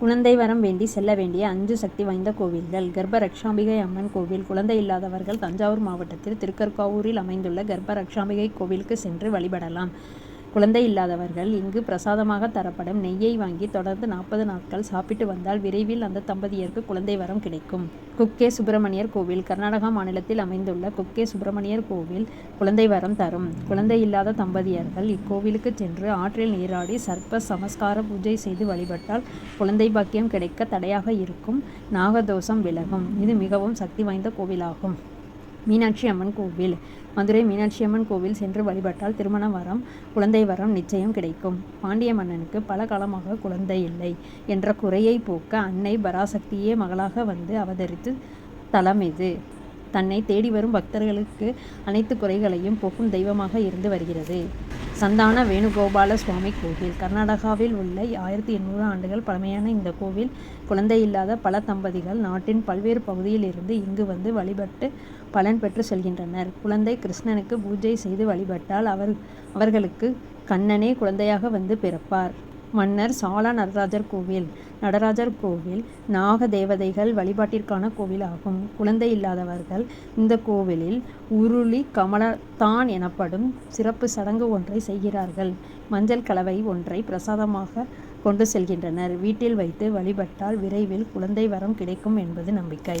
குழந்தை வரம் வேண்டி செல்ல வேண்டிய அஞ்சு சக்தி வாய்ந்த கோவில்கள். கர்ப்ப ரக்ஷாம்பிகை அம்மன் கோவில் குழந்தை இல்லாதவர்கள் தஞ்சாவூர் மாவட்டத்தில் திருக்கற்காவூரில் அமைந்துள்ள கர்ப்ப ரக்ஷாம்பிகை கோவிலுக்கு சென்று வழிபடலாம். குழந்தை இல்லாதவர்கள் இங்கு பிரசாதமாக தரப்படும் நெய்யை வாங்கி தொடர்ந்து நாற்பது நாட்கள் சாப்பிட்டு வந்தால் விரைவில் அந்த தம்பதியருக்கு குழந்தை வரம் கிடைக்கும். குக்கே சுப்பிரமணியர் கோவில் கர்நாடகா மாநிலத்தில் அமைந்துள்ள குக்கே சுப்பிரமணியர் கோவில் குழந்தை வரம் தரும். குழந்தை இல்லாத தம்பதியர்கள் இக்கோவிலுக்கு சென்று ஆற்றில் நீராடி சர்ப்ப சமஸ்கார பூஜை செய்து வழிபட்டால் குழந்தை பாக்கியம் கிடைக்க தடையாக இருக்கும். நாகதோஷம் விலகும். இது மிகவும் சக்தி வாய்ந்த கோவிலாகும். மீனாட்சி அம்மன் கோவில். மதுரை மீனாட்சி அம்மன் கோவில் சென்று வழிபட்டால் திருமண வரம் குழந்தை வரம் நிச்சயம் கிடைக்கும். பாண்டிய மன்னனுக்கு பல காலமாக குழந்தை இல்லை என்ற குறையை போக்க அன்னை பராசக்தியே மகளாக வந்து அவதரித்து தலம் இது. தன்னை தேடி வரும் பக்தர்களுக்கு அனைத்து குறைகளையும் போக்கும் தெய்வமாக இருந்து வருகிறது. சந்தான வேணுகோபால சுவாமி கோவில். கர்நாடகாவில் உள்ள ஆயிரத்தி எண்ணூறு ஆண்டுகள் பழமையான இந்த கோவில். குழந்தை இல்லாத பல தம்பதிகள் நாட்டின் பல்வேறு பகுதியில் இருந்து இங்கு வந்து வழிபட்டு பலன் பெற்று செல்கின்றனர். குழந்தை கிருஷ்ணனுக்கு பூஜை செய்து வழிபட்டால் அவர் அவர்களுக்கு கண்ணனே குழந்தையாக வந்து பிறப்பார். மன்னர் சாலா நடராஜர் கோவில். நடராஜர் கோவில் நாக தேவதைகள் வழிபாட்டிற்கான கோவில் ஆகும் குழந்தை இல்லாதவர்கள் இந்த கோவிலில் உருளி கமலத்தான் எனப்படும் சிறப்பு சடங்கு ஒன்றை செய்கிறார்கள். மஞ்சள் கலவை ஒன்றை பிரசாதமாக கொண்டு செல்கின்றனர். வீட்டில் வைத்து வழிபட்டால் விரைவில் குழந்தை வரம் கிடைக்கும் என்பது நம்பிக்கை.